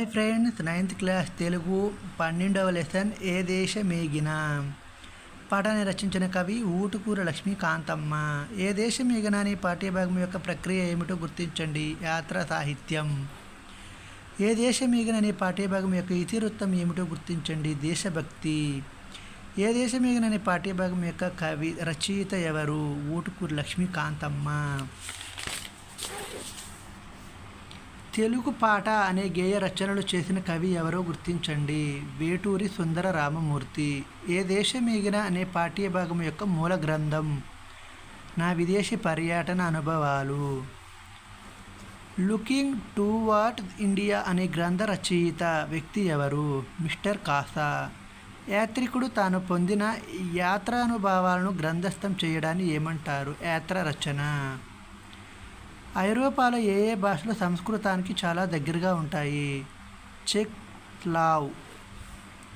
Hi friends ninth class Telugu పన్నెండవ lesson ఏ దేశమేగిన పాఠాన్ని రచించిన కవి ఊటుకూర లక్ష్మీకాంతమ్మ. ఏ దేశమేగిన అనే పాఠ్యభాగం యొక్క ప్రక్రియ ఏమిటో గుర్తించండి. యాత్ర సాహిత్యం. ఏ దేశమేగిన అనే పాఠ్యభాగం యొక్క ఇతివృత్తం ఏమిటో గుర్తించండి. దేశభక్తి. ఏ దేశమేగిన అనే పాఠ్యభాగం యొక్క కవి రచయిత ఎవరు? ఊటుకూరు లక్ష్మీకాంతమ్మ. తెలుగు పాట అనే గేయ రచనలు చేసిన కవి ఎవరో గుర్తించండి. వేటూరి సుందర రామమూర్తి ఏ దేశమేగిన అనే పాఠ్యభాగం యొక్క మూల గ్రంథం. నా విదేశీ పర్యటన అనుభవాలు. లుకింగ్ టు వాట్ ఇండియా అనే గ్రంథ రచయిత వ్యక్తి ఎవరు? మిస్టర్ కాసా. యాత్రికుడు తాను పొందిన యాత్రానుభవాలను గ్రంథస్థం చేయడాన్ని ఏమంటారు? యాత్ర రచన. ఐరోపాలో ఏ ఏ భాషలు సంస్కృతానికి చాలా దగ్గరగా ఉంటాయి? చెక్ లావ్.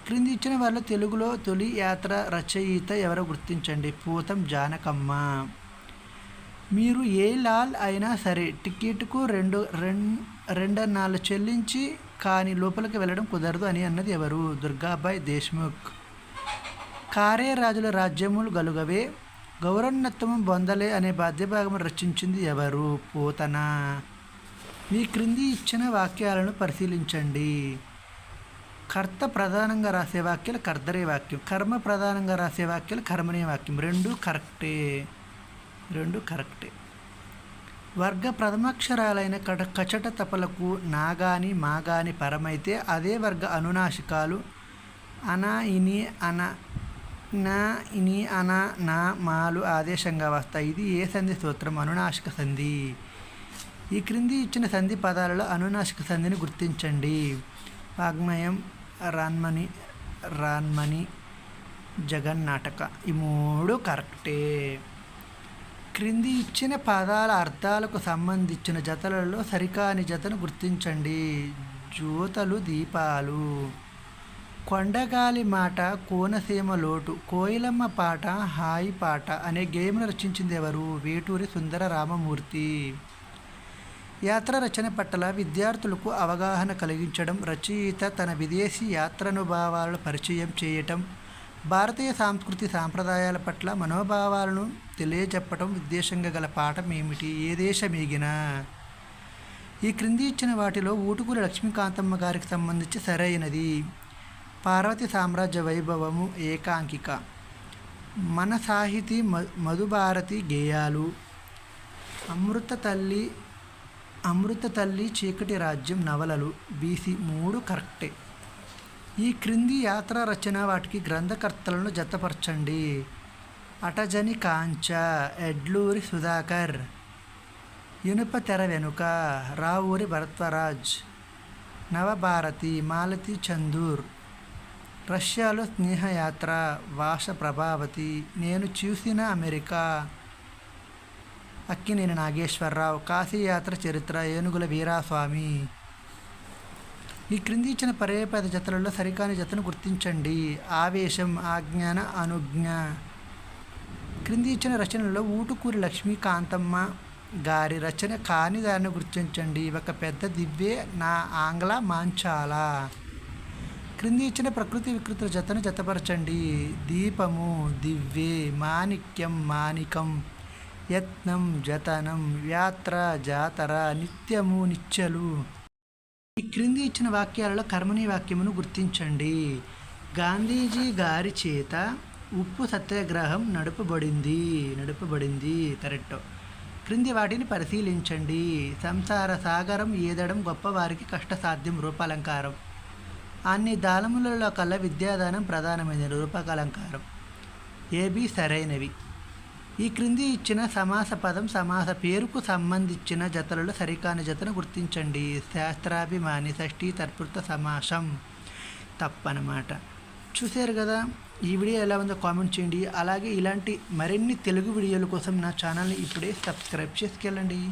క్రింది ఇచ్చిన వాళ్ళు తెలుగులో తొలి యాత్ర రచయిత ఎవరో గుర్తించండి. పూతం జానకమ్మ. మీరు ఏ లాల్ అయినా సరే టికెట్కు రెండు రెండన్నాళ్ళు చెల్లించి కానీ లోపలికి వెళ్ళడం కుదరదు అని అన్నది ఎవరు? దుర్గాబాయ్ దేశ్ముఖ్. కారే రాజుల రాజ్యములు గలుగవే. గౌరన్నత్వం బొందలే అనే బాధ్యభాగం రచించింది ఎవరు? పోతన. మీ క్రింది ఇచ్చిన వాక్యాలను పరిశీలించండి. కర్త ప్రధానంగా రాసే వాక్యాలు కర్దరే వాక్యం. కర్మ ప్రధానంగా రాసే వాక్యాలు కర్మనే వాక్యం. రెండు కరెక్టే. రెండు కరెక్టే. వర్గ ప్రథమాక్షరాలైన కట కచట తపలకు నాగాని మాగాని పరమైతే అదే వర్గ అనునాశికాలు. అనా ఇని అన నా ఇని అన నా మాలు ఆదేశంగా వస్తాయి ఇది ఏ సంధి సూత్రం అనునాశక సంధి. ఈ క్రింది ఇచ్చిన సంధి పదాలలో అనునాశక సంధిని గుర్తించండి. వాగ్మయం రాన్మణి రాన్మణి జగన్నాటక. ఈ మూడు కరెక్టే. క్రింది ఇచ్చిన పదాల అర్థాలకు సంబంధించిన జతలలో సరికాని జతను గుర్తించండి. జ్యోతలు దీపాలు. కొండగాలి మాట కోనసీమ లోటు కోయిలమ్మ పాట హాయి పాట అనే గేమ్ను రచించింది ఎవరు? వేటూరి సుందర రామమూర్తి యాత్ర రచన పట్ల విద్యార్థులకు అవగాహన కలిగించడం రచయిత తన విదేశీ యాత్రానుభావాలను పరిచయం చేయటం భారతీయ సాంస్కృతి సాంప్రదాయాల పట్ల మనోభావాలను తెలియజెప్పటం ఉద్దేశంగా గల పాఠం ఏమిటి? ఏ దేశమేగినా? ఈ క్రింది ఇచ్చిన వాటిలో ఊటుకూరి లక్ష్మీకాంతమ్మ గారికి సంబంధించి సరైనది. పార్వతి సామ్రాజ్య వైభవము ఏకాంకిక. మన సాహితీ మధుభారతి గేయాలు. అమృత తల్లి అమృత తల్లి చీకటి రాజ్యం నవలలు బీసీ మూడు కరెక్టే. ఈ క్రింది యాత్ర రచన వాటికి గ్రంథకర్తలను జతపరచండి. అటజని కాంచ ఎడ్లూరి సుధాకర్ ఇనుప తెర వెనుక రావూరి భరత్వరాజ్ నవభారతి మాలతి చందూర్ రష్యాలో స్నేహయాత్ర భాష ప్రభావతి. నేను చూసిన అమెరికా అక్కినేని నాగేశ్వరరావు కాశీయాత్ర చరిత్ర ఏనుగుల వీరాస్వామి. ఈ క్రింది ఇచ్చిన పర్యాపద జతలలో సరికాని జతను గుర్తించండి. ఆవేశం ఆజ్ఞాన అనుజ్ఞ. క్రింది ఇచ్చిన రచనలో ఊటుకూరి లక్ష్మీకాంతమ్మ గారి రచన కాని దారిని గుర్తించండి. ఒక పెద్ద దివ్యే నా ఆంగ్ల మాంచాల. క్రింది ఇచ్చిన ప్రకృతి వికృతుల జతను జతపరచండి. దీపము దివ్యే మాణిక్యం మాణికం యత్నం జతనం యాత్ర జాతర నిత్యము నిత్యలు ఈ క్రింది ఇచ్చిన వాక్యాలలో కర్మని వాక్యమును గుర్తించండి. గాంధీజీ గారి చేత ఉప్పు సత్యాగ్రహం నడుపబడింది. నడుపబడింది. కరెక్ట్. క్రింది వాటిని పరిశీలించండి. సంసార సాగరం ఏదడం గొప్పవారికి కష్టసాధ్యం రూపాలంకారం. అన్ని దాలములలో కల్లా విద్యాదానం ప్రధానమైన రూపకలంకారం. ఏబి సరైనవి. ఈ క్రింది ఇచ్చిన సమాస పదం సమాస పేరుకు సంబంధించిన జతలలో సరికాని జతను గుర్తించండి. శాస్త్రాభిమాని షష్ఠీ తర్పృత సమాసం తప్పనమాట. చూశారు కదా ఈ వీడియో ఎలా ఉందో కామెంట్ చేయండి. అలాగే ఇలాంటి మరిన్ని తెలుగు వీడియోల కోసం నా ఛానల్ని ఇప్పుడే సబ్స్క్రైబ్ చేసుకెళ్ళండి.